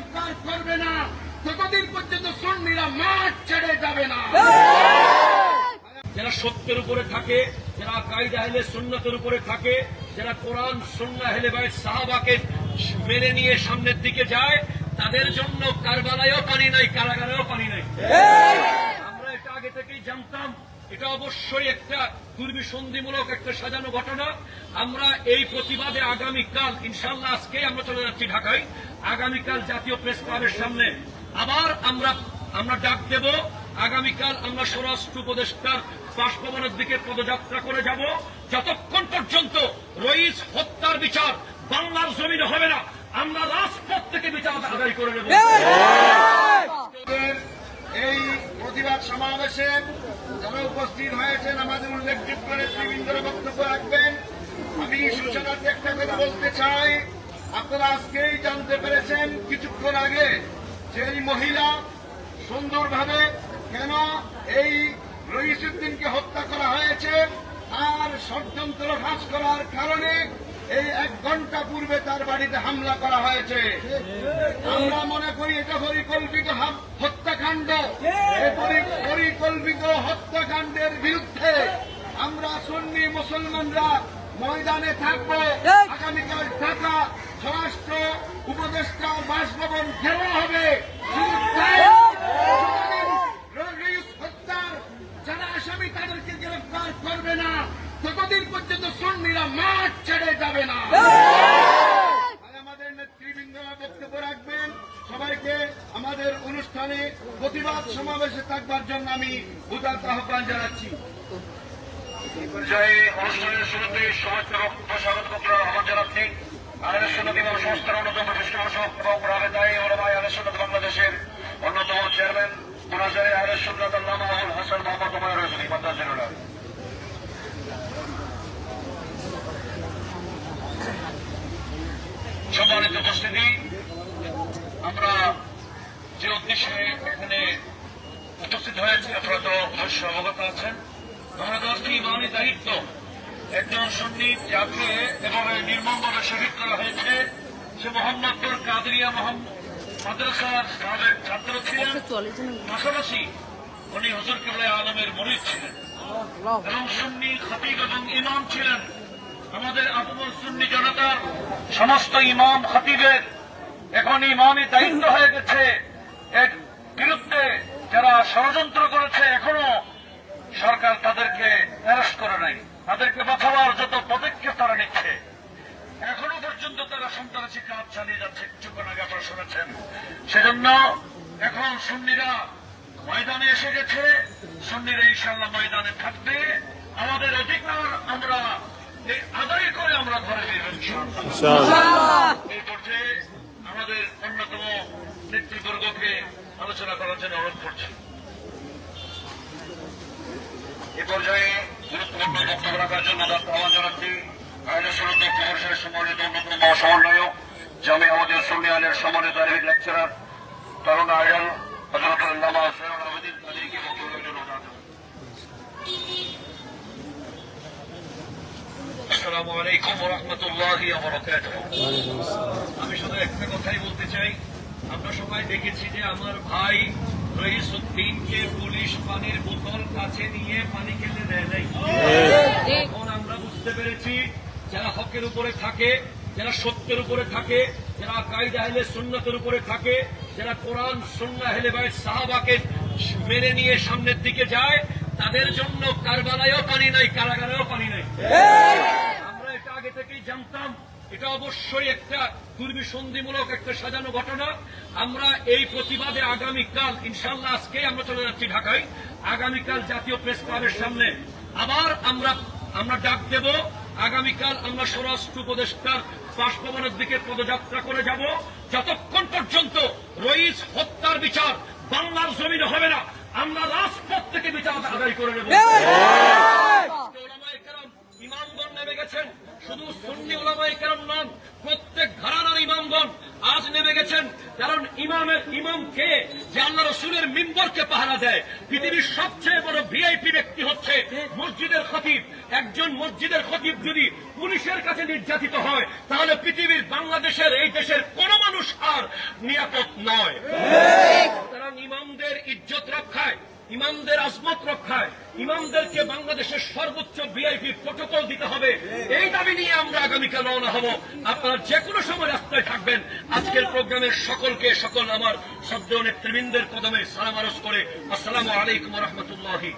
গ্রেফতার করবে না ততদিন পর্যন্ত সুন্নিরা মাঠ ছেড়ে যাবে না। যারা সত্যের উপরে থাকে যারা কায়দা হেলে সন্ন্যতের উপরে থাকে যারা কোরআন সন্না হেলে ভাই সাহাবাকে মেনে নিয়ে সামনের দিকে যায় তাদের জন্য কারবালায়ও পানি নাই কারাগারেও পানি নাই। আমরা এটা আগে থেকেই জানতাম এটা অবশ্যই একটা দুর্বিসন্ধিমূলক একটা সাজানো ঘটনা। আমরা এই প্রতিবাদে আগামীকাল ইনশাল্লাহ আজকে আমরা চলে যাচ্ছি ঢাকায়। আগামীকাল জাতীয় প্রেস ক্লাবের সামনে। আবার আমরা আমরা ডাক দেব। আগামীকাল আমরা স্বরাষ্ট্র উপদেষ্টার বাসভবনের দিকে পদযাত্রা করে যাব। যতক্ষণ পর্যন্ত রইস হত্যার বিচার বাংলার জমিনে হবে না আমরা রাজপথ থেকে বিচার আদায় করে নেব। এই প্রতিবাদ সমাবেশে যারা উপস্থিত হয়েছেন, আমাদের উল্লেখযোগ্য নেতৃবৃন্দরা বক্তব্য রাখবেন। আমি সূচনাতে একটা কথা বলতে চাই, আপনারা আজকেই জানতে পেরেছেন, কিছুক্ষণ আগে যে এই মহিলা সুন্দরভাবে কেন এই রইসুদ্দিনকে হত্যা করা হয়েছে আর ষড়যন্ত্র ফাঁস করার কারণে এই এক ঘণ্টা পূর্বে তার বাড়িতে হামলা করা হয়েছে। আমরা মনে করি এটা পরিকল্পিত হত্যাকাণ্ড। পরিকল্পিত হত্যাকাণ্ডের বিরুদ্ধে আমরা সুন্নি মুসলমানরা ময়দানে থাকব। আগামীকাল ঢাকা স্বরাষ্ট্র উপদেষ্টা বাসভবন ঘেরা হবে শুধু তাই, যতদিন রইস হত্যার যারা আসামি তাদেরকে গ্রেফতার করবে না ততদিন পর্যন্ত সুন্নিরা মাঠ ছেড়ে যাবে না আর আমাদের নেতৃবৃন্দরা বক্তব্য রাখবেন। সবাইকে আমাদের অনুষ্ঠানে প্রতিবাদ সমাবেশে থাকবার জন্য আমি উদাত্ত আহ্বান জানাচ্ছি। ইমাম সংস্থার অন্যতম এবং বাংলাদেশের অন্যতম চেয়ারম্যান। উপস্থিতি আমরা যে উদ্দেশ্যে এখানে উপস্থিত হয়েছি, আপনারা তো অবশ্য অবগত আছেন আমরা দশটি দায়িত্ব। একজন সুন্নি যাকে এভাবে নির্মমভাবে শহীদ করা হয়েছে, সে মোহাম্মদপুর কাদরিয়া মোহাম্মদ মাদ্রাসার সাবেক ছাত্র ছিলেন। পাশাপাশি উনি হজর কেবলাই আলমের মরিদ ছিলেন। এবং সুন্নি খতিব এবং ইমাম ছিলেন। আমাদের আবুল সুন্নি জনতার সমস্ত ইমাম খতিবের এখন ইমামই দায়িত্ব হয়ে গেছে। এর বিরুদ্ধে যারা ষড়যন্ত্র করেছে, এখনও সরকার তাদেরকে অ্যারেস্ট করে নাই। তাদেরকে বাঁচাবার যত পদক্ষেপ তারা নিচ্ছে। এখনও পর্যন্ত তারা সন্ত্রাসী কাজ চালিয়ে যাচ্ছে কিছুক্ষণ আগে আপনারা শুনেছেন। সেজন্য এখন সুন্নিরা ময়দানে এসে গেছে। সুন্নিরা ইনশাল্লাহ ময়দানে থাকবে। আমাদের অধিকার আমরা আদায় করে আমরা ঘরে। এই পর্যায়ে আমাদের অন্যতম নেতৃবর্গকে আলোচনা করার জন্য অনুরোধ করছি এ পর্যায়ে গুরুত্বপূর্ণ বক্তব্য রাখার জন্য আহ্বান জানাচ্ছি সম্মানিত আমাদের সুন্নি সম্মানিত লেকচারার তরুণ আয়াল হজরত আল্লামা সৈয়দ আবেদিন কাদেরকে বক্তব্যের জন্য অনুরোধ জানাচ্ছি। আসসালামু আলাইকুম রহমতুল্লাহ আমি শুধু একটা কথাই বলতে চাই। আমরা সবাই দেখেছি যে আমার ভাই রহিসুদ্দিনকে পুলিশ পানির বোতল কাছে নিয়ে পানি খেতে দেয় নাই। এখন আমরা বুঝতে পেরেছি যারা হকের উপরে থাকে যারা সত্যের উপরে থাকে যারা কায়দা হেলে সুন্নতের উপরে থাকে যারা কোরআন সুন্না হেলে ভাই সাহাবাকে মেনে নিয়ে সামনের দিকে যায় তাদের জন্য কারবালায়ও পানি নাই কারাগারেও পানি নাই আমরা এটা আগে থেকেই জানতাম, এটা অবশ্যই একটা দুর্বিসন্ধিমূলক একটা সাজানো ঘটনা। আমরা এই প্রতিবাদে আগামীকাল ইনশাল্লাহ আজকে আমরা চলে যাচ্ছি ঢাকায়। আগামীকাল জাতীয় প্রেস ক্লাবের সামনে। আবার আমরা আমরা ডাক দেব। আগামীকাল আমরা স্বরাষ্ট্র উপদেষ্টার বাসভবনের দিকে পদযাত্রা করে যাব। যতক্ষণ পর্যন্ত রইস হত্যার বিচার, বাংলার জমিনে হবে না, আমরা রাজপথ থেকে বিচার আদায় করে নেব ওলামায়ে কেরাম ইমামগণ নেমে গেছেন শুধু সুন্নি ওলামায়ে কেরাম নন, প্রত্যেক ঘরানার ইমামগণ আজ নেমে গেছেন, কারণ ইমামের ইমাম কে? যে আল্লাহ রসুলের মিম্বরকে পাহারা দেয়। পৃথিবীর সবচেয়ে বড় ভিআইপি ব্যক্তি হচ্ছে মসজিদের খতিব। একজন মসজিদের খতিব যদি পুলিশের কাছে নির্যাতিত হয়, তাহলে পৃথিবীর বাংলাদেশের এই দেশের কোন মানুষ আর নিরাপদ নয়। সুতরাং ইমামদের ইজ্জত রক্ষায়, ইমামদের আজমত রক্ষায় ইমামদেরকে বাংলাদেশের সর্বোচ্চ ভিআইপি প্রোটোকল দিতে হবে। এই দাবি নিয়ে আমরা আগামীকাল রওনা হব। আপনারা যে কোনো সময় রাস্তায় থাকবেন। আজকের প্রোগ্রামের সকলকে, সকল আমার সদ্য নেতৃবৃন্দের কদমে সালাম আরস করে। আসসালামু আলাইকুম রহমতুল্লাহি